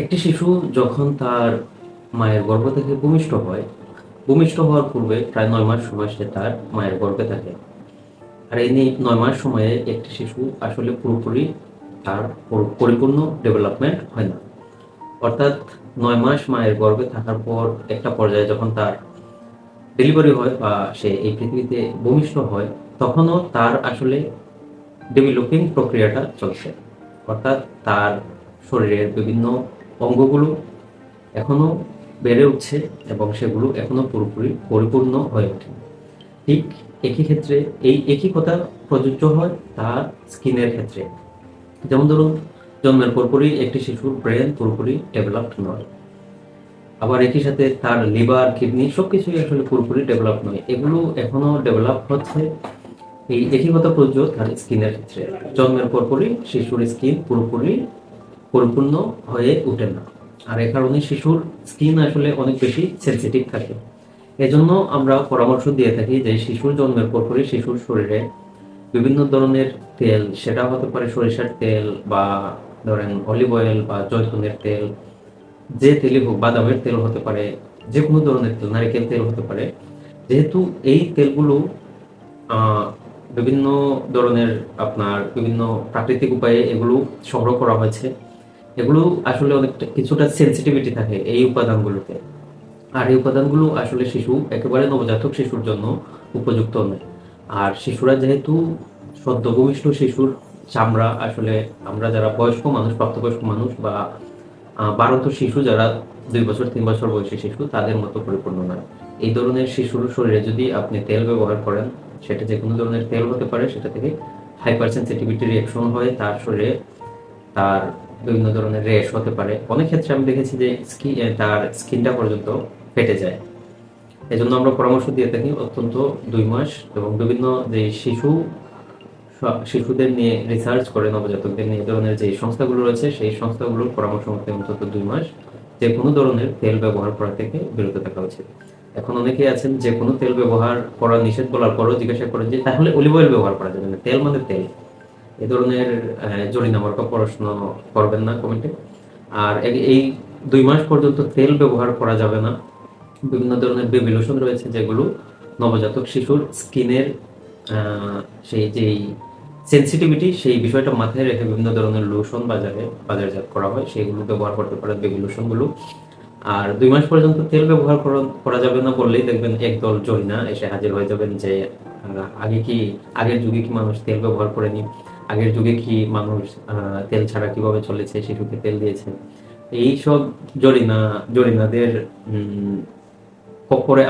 একটি শিশু যখন তার মায়ের গর্ভ থেকে, ভূমিষ্ঠ হয়, ভূমিষ্ঠ হওয়ার পূর্বে প্রায় নয় মাস সময় সে তার মায়ের গর্ভে থাকে। আর এই নয় মাস সময়ে একটি শিশু আসলে পুরোপুরি তার পরিপূর্ণ ডেভেলপমেন্ট হয় না। অর্থাৎ নয় মাস মায়ের গর্ভে থাকার পর একটা পর্যায়ে যখন তার ডেলিভারি হয় বা সে এই পৃথিবীতে ভূমিষ্ঠ হয়, তখনও তার আসলে ডেভেলপিং প্রক্রিয়াটা চলছে। অর্থাৎ তার শরীরের বিভিন্ন অঙ্গগুলো এখনও বেড়ে উঠছে এবং সেগুলো এখনও পুরোপুরি পরিপূর্ণ হয়ে ওঠে। ঠিক একই ক্ষেত্রে এই একই কথা প্রযোজ্য হয় তার স্কিনের ক্ষেত্রে। যেমন ধরুন, জন্মের পরপরই একটি শিশুর ব্রেন পুরোপুরি ডেভেলপড নয়। আবার একই সাথে তার লিভার, কিডনি সবকিছুই আসলে পুরোপুরি ডেভেলপ নয়। এগুলো এখনও ডেভেলপ হচ্ছে। এই একই কথা প্রযোজ্য তার স্কিনের ক্ষেত্রে। জন্মের পরপরই শিশুর স্কিন পুরোপুরি পরিপূর্ণ হয়ে ওঠে না। আর এ কারণে শিশুর স্কিন আসলে অনেক বেশি সেনসিটিভ থাকে। এজন্য আমরা পরামর্শ দিয়ে থাকি যে শিশুর জন্মের পরপরই শিশুর শরীরে বিভিন্ন ধরনের তেল, সেটা হতে পারে সরিষার তেল বা ধরেন অলিভ অয়েল বা জয়তুনের তেল, যে তেলই হোক, বাদামের তেল হতে পারে যে কোনো ধরনের তেল, নারিকেল তেল হতে পারে, যেহেতু এই তেলগুলো বিভিন্ন ধরনের আপনার বিভিন্ন প্রাকৃতিক উপায়ে এগুলো সংগ্রহ করা হয়েছে এগুলো আসলে অনেকটা কিছুটা সেন্সিটিভিটি থাকে এই উপাদানগুলোতে। আর এই উপাদানগুলো আসলে শিশু, একেবারে নবজাতক শিশুর জন্য উপযুক্ত নয়। আর শিশুরা যেহেতু সদ্য ভূমিষ্ঠ শিশুর চামড়া, আসলে আমরা যারা বয়স্ক মানুষ, প্রাপ্তবয়স্ক মানুষ বা বারন্ত শিশু যারা দুই বছর, তিন বছর বয়সী শিশু, তাদের মতো পরিপূর্ণ নয়। এই ধরনের শিশুর শরীরে যদি আপনি তেল ব্যবহার করেন, সেটা যে কোনো ধরনের তেল হতে পারে, সেটা থেকে হাইপার সেন্সিটিভিটি রিয়াকশন হয়, তার শরীরে তার বিভিন্ন ধরনের রেশ হতে পারে। অনেক ক্ষেত্রে আমি দেখেছি যে স্কিন তার স্কিনটা পর্যন্ত ফেটে যায়। এজন্য আমরা পরামর্শ দিয়ে থাকি অত্যন্ত দুই মাস এবং বিভিন্ন যে শিশু শিশুদের নিয়ে রিসার্চ করে নবজাতকদের নিয়ে ধরনের যে সংস্থাগুলো রয়েছে, সেই সংস্থাগুলোর পরামর্শ মতে অন্তত দুই মাস যে কোনো ধরনের তেল ব্যবহার করা থেকে বিরত থাকা উচিত। এখন অনেকেই আছেন যে কোনো তেল ব্যবহার করা নিষেধ বলার পরও জিজ্ঞাসা করেন যে, তাহলে অলিভ অয়েল ব্যবহার করা যাবে না। তেল মানে তেল। এ ধরনের জরিনা মার্কা পড়াশোনা করবেন না কমেন্টে আর এই- দুই মাস পর্যন্ত তেল ব্যবহার করা যাবে না। বিভিন্ন ধরনের বেবি লোশন রয়েছে যেগুলো নবজাতক শিশুর স্কিনের সেই যেই সেন্সিটিভিটি, সেই বিষয়টা মাথায় রেখে বিভিন্ন ধরনের লোশন বাজারে, বাজারজাত করা হয়। সেগুলো ব্যবহার করতে পারেন বেবি লোশনগুলো আর দুই মাস পর্যন্ত তেল ব্যবহার করা- যাবে না বললেই দেখবেন একদল জরিনা এসে হাজির হয়ে যাবেন যে আগে কি, আগের যুগে কি মানুষ তেল ব্যবহার করেনি? আগের যুগে কি মানুষ তেল ছাড়া কীভাবে চলেছে শিশুকে তেল দিয়েছে? এই সব জরিনা জরিনাদের উম,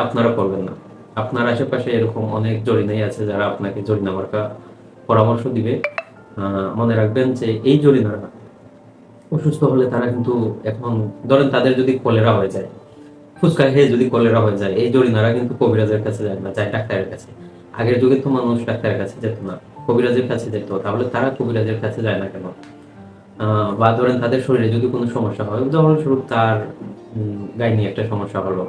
আপনারা করবেন না। আপনার আশেপাশে এরকম অনেক জরিনাই আছে যারা আপনাকে জরিনা মার্কা পরামর্শ দিবে। মনে রাখবেন যে এই জরিনারা অসুস্থ হলে তারা কিন্তু এখন ধরেন তাদের যদি কলেরা হয়ে যায় ফুচকা খেয়ে যদি কলেরা হয়ে যায় এই জরিনারা কিন্তু কবিরাজের কাছে যায় না যায় ডাক্তারের কাছে। আগের যুগে তো মানুষ ডাক্তারের কাছে যেত না। কবিরাজের কাছে যেত, তাহলে তারা কবিরাজের কাছে যায় না কেন? বা ধরেন তাদের শরীরে যদি কোনো সমস্যা হয়, উদাহরণস্বরূপ তার নিয়ে একটা সমস্যা হলো।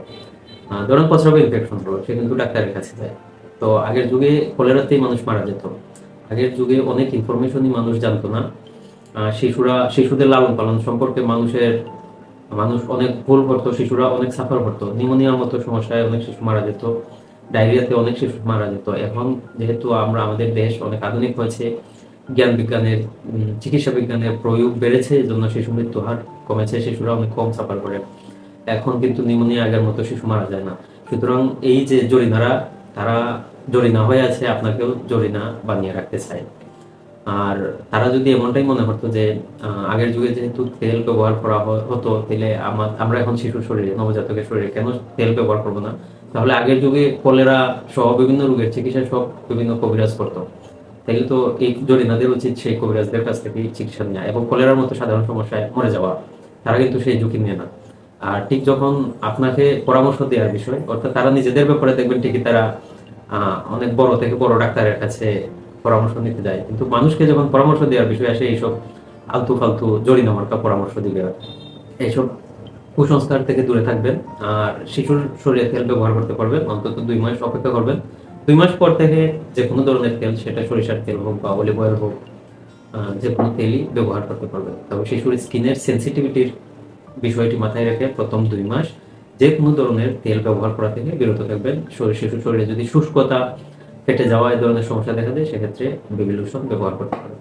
ধরেন প্রস্রাবে ইনফেকশন হলো, সে কিন্তু ডাক্তারের কাছে যায়। তো আগের যুগে কলেরাতেই মানুষ মারা যেত। আগের যুগে অনেক ইনফরমেশনই মানুষ জানতো না। শিশুরা, শিশুদের লালন পালন সম্পর্কে মানুষের, মানুষ অনেক ভুল করতো, শিশুরা অনেক সাফার করতো। নিউমোনিয়ার মতো সমস্যায় অনেক শিশু মারা যেত। ডায়রিয়াতে অনেক শিশু মারা যেত। এখন যেহেতু আমরা আমাদের দেশ অনেক আধুনিক হয়েছে, জ্ঞান বিজ্ঞানের চিকিৎসা বিজ্ঞানের প্রয়োগ বেড়েছে এই জন্য শিশু মৃত্যু হার কমেছে, শিশুরা অনেক কম সাফার করে। এখন কিন্তু নিউমোনিয়া আগের মতো শিশু মারা যায় না। সুতরাং এই যে জরিনারা তারা জরিনা হয়ে আছে, আপনাকেও জরিনা বানিয়ে রাখতে চায় আর তারা যদি এমনটাই মনে করতো যে আগের যুগে যেহেতু তেল ব্যবহার করা হতো তাহলে আমার এখন শিশুর শরীরে, নবজাতকের শরীরে কেন তেল ব্যবহার করব না? তাহলে আগের যুগে কলেরা সহ বিভিন্ন রোগের চিকিৎসা সব বিভিন্ন কবিরাজ করতো। তাহলে তো এই জরিনাদের উচিত সেই কবিরাজদের কাছ থেকে চিকিৎসা নেওয়া এবং কলেরার মতো সাধারণ সমস্যায় মরে যাওয়া। তারা কিন্তু সেই ঝুঁকি নেয় না। আর ঠিক যখন আপনাকে পরামর্শ দেওয়ার বিষয়, অর্থাৎ তারা নিজেদের ব্যাপারে দেখবেন ঠিকই তারা অনেক বড় থেকে বড় ডাক্তারের কাছে পরামর্শ নিতে যায়। কিন্তু মানুষকে যখন পরামর্শ দেওয়ার বিষয় আসে, এইসব আলতু ফালতু জরিনা মার্কা পরামর্শ দিবে এইসব কুসংস্কার থেকে দূরে থাকবেন আর শিশুর শরীরে তেল ব্যবহার করতে পারবেন, অন্তত দুই মাস অপেক্ষা করবেন। দুই মাস পর থেকে যে কোনো ধরনের তেল, সেটা সরিষার তেল হোক বা অলিভ অয়েল হোক যে কোনো তেলই ব্যবহার করতে পারবেন। তবে শিশুর স্কিনের সেন্সিটিভিটির বিষয়টি মাথায় রেখে প্রথম দুই মাস যে কোনো ধরনের তেল ব্যবহার করা থেকে বিরত থাকবেন। শরীর শিশু শরীরে যদি শুষ্কতা ফেটে যাওয়া এই ধরনের সমস্যা দেখা দেয় সেক্ষেত্রে বেবি লোশন ব্যবহার করতে পারেন